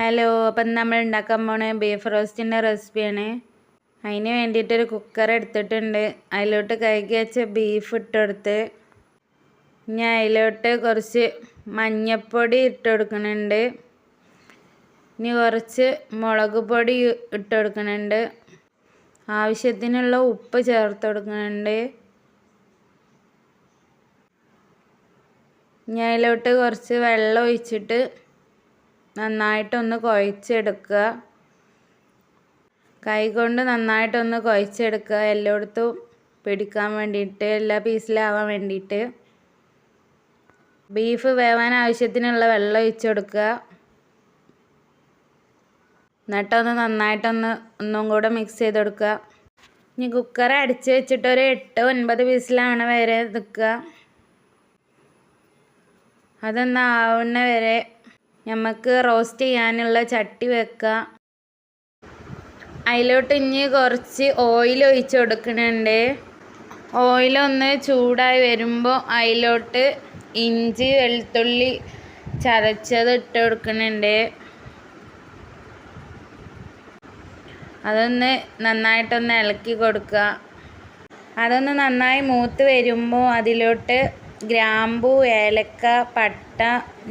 Hello അപ്പം നമ്മൾ ഉണ്ടാക്കാൻ പോണ ബീഫ് റോസ്റ്റിന്റെ റെസിപ്പിയാണ് അതിന് വേണ്ടിയിട്ടൊരു കുക്കർ എടുത്തിട്ടുണ്ട്. അതിലോട്ട് കഴുകി വെച്ച ബീഫ് ഇട്ടെടുത്ത് ഇനി അതിലോട്ട് കുറച്ച് മഞ്ഞൾപ്പൊടി ഇട്ട് കൊടുക്കുന്നുണ്ട് ഇനി കുറച്ച് മുളക് പൊടി ഇട്ട് കൊടുക്കുന്നുണ്ട് ആവശ്യത്തിനുള്ള ഉപ്പ് ചേർത്ത് കൊടുക്കുന്നുണ്ട്. ഇനി അതിലോട്ട് കുറച്ച് വെള്ളം ഒഴിച്ചിട്ട് നന്നായിട്ടൊന്ന് കുഴച്ചെടുക്കുക. കൈ കൊണ്ട് നന്നായിട്ടൊന്ന് കുഴച്ചെടുക്കുക. എല്ലായിടത്തും പിടിക്കാൻ വേണ്ടിയിട്ട് എല്ലാ പീസിലാവാൻ വേണ്ടിയിട്ട്. ബീഫ് വേവാൻ ആവശ്യത്തിനുള്ള വെള്ളം ഒഴിച്ചു കൊടുക്കുക. എന്നിട്ടൊന്ന് നന്നായിട്ടൊന്ന് ഒന്നും കൂടെ മിക്സ് ചെയ്ത് കൊടുക്കുക. ഇനി കുക്കർ അടിച്ച് വെച്ചിട്ട് ഒരു എട്ട് ഒൻപത് പീസിലാണ് വരെ നിൽക്കുക. അതൊന്ന് ആവുന്ന വരെ നമുക്ക് റോസ്റ്റ് ചെയ്യാനുള്ള ചട്ടി വെക്കുക അതിലോട്ട് ഇനി കുറച്ച് ഓയിൽ ഒഴിച്ച് കൊടുക്കുന്നുണ്ട് ഓയിലൊന്ന് ചൂടായി വരുമ്പോൾ അതിലോട്ട് ഇഞ്ചി വെളുത്തുള്ളി ചതച്ചത് ഇട്ട് കൊടുക്കുന്നുണ്ട് അതൊന്ന് നന്നായിട്ടൊന്ന് ഇളക്കി കൊടുക്കുക അതൊന്ന് നന്നായി മൂത്ത് വരുമ്പോൾ അതിലോട്ട് ഗ്രാമ്പു ഏലക്ക പട്ട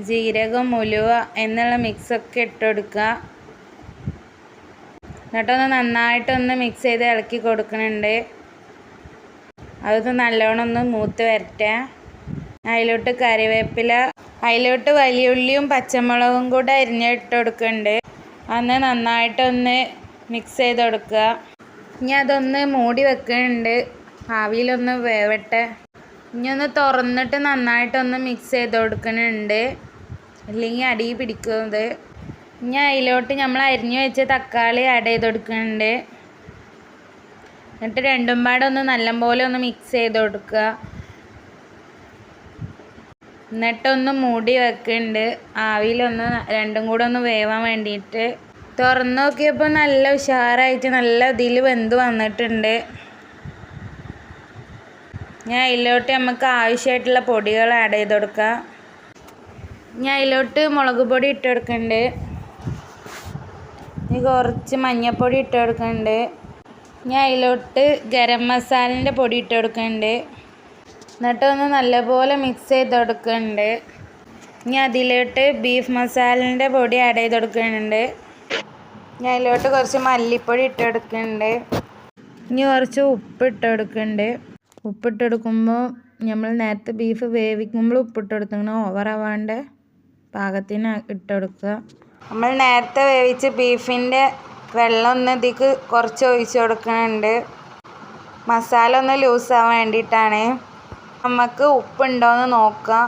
ജീരകം ഉലുവ എന്നുള്ള മിക്സൊക്കെ ഇട്ട് കൊടുക്കുക എന്നിട്ടൊന്ന് നന്നായിട്ടൊന്ന് മിക്സ് ചെയ്ത് ഇളക്കി കൊടുക്കുന്നുണ്ട്. അതൊന്ന് നല്ലോണം ഒന്ന് മൂത്ത് വരട്ടെ. അതിലോട്ട് കറിവേപ്പില അതിലോട്ട് വലിയുള്ളിയും പച്ചമുളകും കൂടെ അരിഞ്ഞിട്ട് കൊടുക്കുന്നുണ്ട്. അന്ന് നന്നായിട്ടൊന്ന് മിക്സ് ചെയ്ത് കൊടുക്കുക. ഇനി അതൊന്ന് മൂടി വെക്കുന്നുണ്ട്. ആവിയിലൊന്ന് വേവട്ടെ. ഇനി ഒന്ന് തുറന്നിട്ട് നന്നായിട്ടൊന്ന് മിക്സ് ചെയ്ത് കൊടുക്കുന്നുണ്ട് അല്ലെങ്കിൽ അടി പിടിക്കുന്നത് ഇനി അതിലോട്ട് നമ്മൾ അരിഞ്ഞു വെച്ച തക്കാളി ആഡ് ചെയ്ത് കൊടുക്കുന്നുണ്ട് എന്നിട്ട് രണ്ടും പാടെ ഒന്ന് നല്ലപോലെ ഒന്ന് മിക്സ് ചെയ്ത് കൊടുക്കുക. എന്നിട്ടൊന്ന് മൂടി വെക്കുന്നുണ്ട് ആവിയിലൊന്ന് രണ്ടും കൂടെ ഒന്ന് വേവാൻ വേണ്ടിയിട്ട്. തുറന്നു നോക്കിയപ്പോൾ നല്ല ഉഷാറായിട്ട് നല്ല ഇതിൽ വെന്ത് വന്നിട്ടുണ്ട്. ഞാൻ ഇതിലോട്ട് നമുക്ക് ആവശ്യമായിട്ടുള്ള പൊടികൾ ആഡ് ചെയ്ത് കൊടുക്കാം. ഞാൻ ഇതിലോട്ട് മുളക് പൊടി ഇട്ട് കൊടുക്കുന്നുണ്ട് ഇനി കുറച്ച് മഞ്ഞൾപ്പൊടി ഇട്ട് കൊടുക്കുന്നുണ്ട് ഞാൻ അതിലോട്ട് ഗരം മസാലന്റെ പൊടി ഇട്ട് കൊടുക്കുന്നുണ്ട് എന്നിട്ടൊന്ന് നല്ലപോലെ മിക്സ് ചെയ്ത് കൊടുക്കുന്നുണ്ട് ഇനി അതിലോട്ട് ബീഫ് മസാലന്റെ പൊടി ആഡ് ചെയ്ത് കൊടുക്കുന്നുണ്ട് ഞാൻ അതിലോട്ട് കുറച്ച് മല്ലിപ്പൊടി ഇട്ട് കൊടുക്കുന്നുണ്ട് ഇനി കുറച്ച് ഉപ്പ് ഇട്ട് കൊടുക്കുന്നുണ്ട് ഉപ്പിട്ട് കൊടുക്കുമ്പോൾ നമ്മൾ നേരത്തെ ബീഫ് വേവിക്കുമ്പോൾ ഉപ്പിട്ട് കൊടുക്കണം ഓവറാവാണ്ട് പാകത്തിന് ഇട്ടെടുക്കുക. നമ്മൾ നേരത്തെ വേവിച്ച ബീഫിന്റെ വെള്ളം ഒന്ന് ഇതിക്ക് കുറച്ച് ഒഴിച്ച് കൊടുക്കുന്നുണ്ട്. മസാല ഒന്ന് ലൂസാവാൻ വേണ്ടിയിട്ടാണ്. നമുക്ക് ഉപ്പുണ്ടോയെന്ന് നോക്കാം.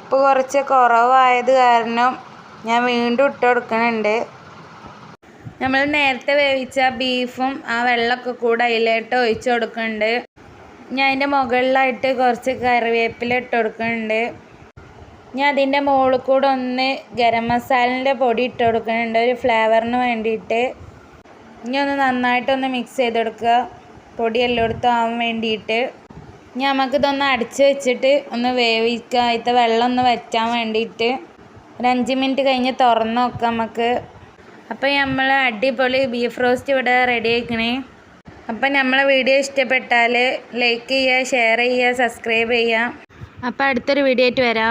ഉപ്പ് കുറച്ച് കുറവായത് കാരണം ഞാൻ വീണ്ടും ഇട്ട് കൊടുക്കുന്നുണ്ട്. നമ്മൾ നേരത്തെ വേവിച്ച ബീഫും ആ വെള്ളമൊക്കെ കൂടെ അതിലോട്ട് ഒഴിച്ച് കൊടുക്കുന്നുണ്ട്. ഞാൻ അതിന്റെ മുകളിലായിട്ട് കുറച്ച് കറിവേപ്പില ഇട്ട് കൊടുക്കുന്നുണ്ട്. ഞാൻ അതിന്റെ മുകളിൽ കൂടെ ഒന്ന് ഗരം മസാലന്റെ പൊടി ഇട്ട് കൊടുക്കുന്നുണ്ട്. ഒരു ഫ്ലേവറിന് വേണ്ടിയിട്ട്. ഇനി ഒന്ന് നന്നായിട്ടൊന്ന് മിക്സ് ചെയ്ത് കൊടുക്കുക. പൊടി എല്ലായിടത്തും ആവാൻ വേണ്ടിയിട്ട്. ഇനി നമുക്കിതൊന്ന് അടച്ച് വെച്ചിട്ട് ഒന്ന് വേവിക്കുക. അതിന്റെ വെള്ളം ഒന്ന് വറ്റാൻ വേണ്ടിയിട്ട്. ഒരു അഞ്ച് മിനിറ്റ് കഴിഞ്ഞ് തുറന്ന് നോക്കാം നമുക്ക്. അപ്പോൾ നമ്മൾ അടിപൊളി ബീഫ് റോസ്റ്റ് ഇവിടെ റെഡി ആക്കണേ അപ്പം നമ്മളെ വീഡിയോ ഇഷ്ടപ്പെട്ടാൽ ലൈക്ക് ചെയ്യുക ഷെയർ ചെയ്യുക സബ്സ്ക്രൈബ് ചെയ്യുക. അപ്പോൾ അടുത്തൊരു വീഡിയോ ആയിട്ട് വരാം.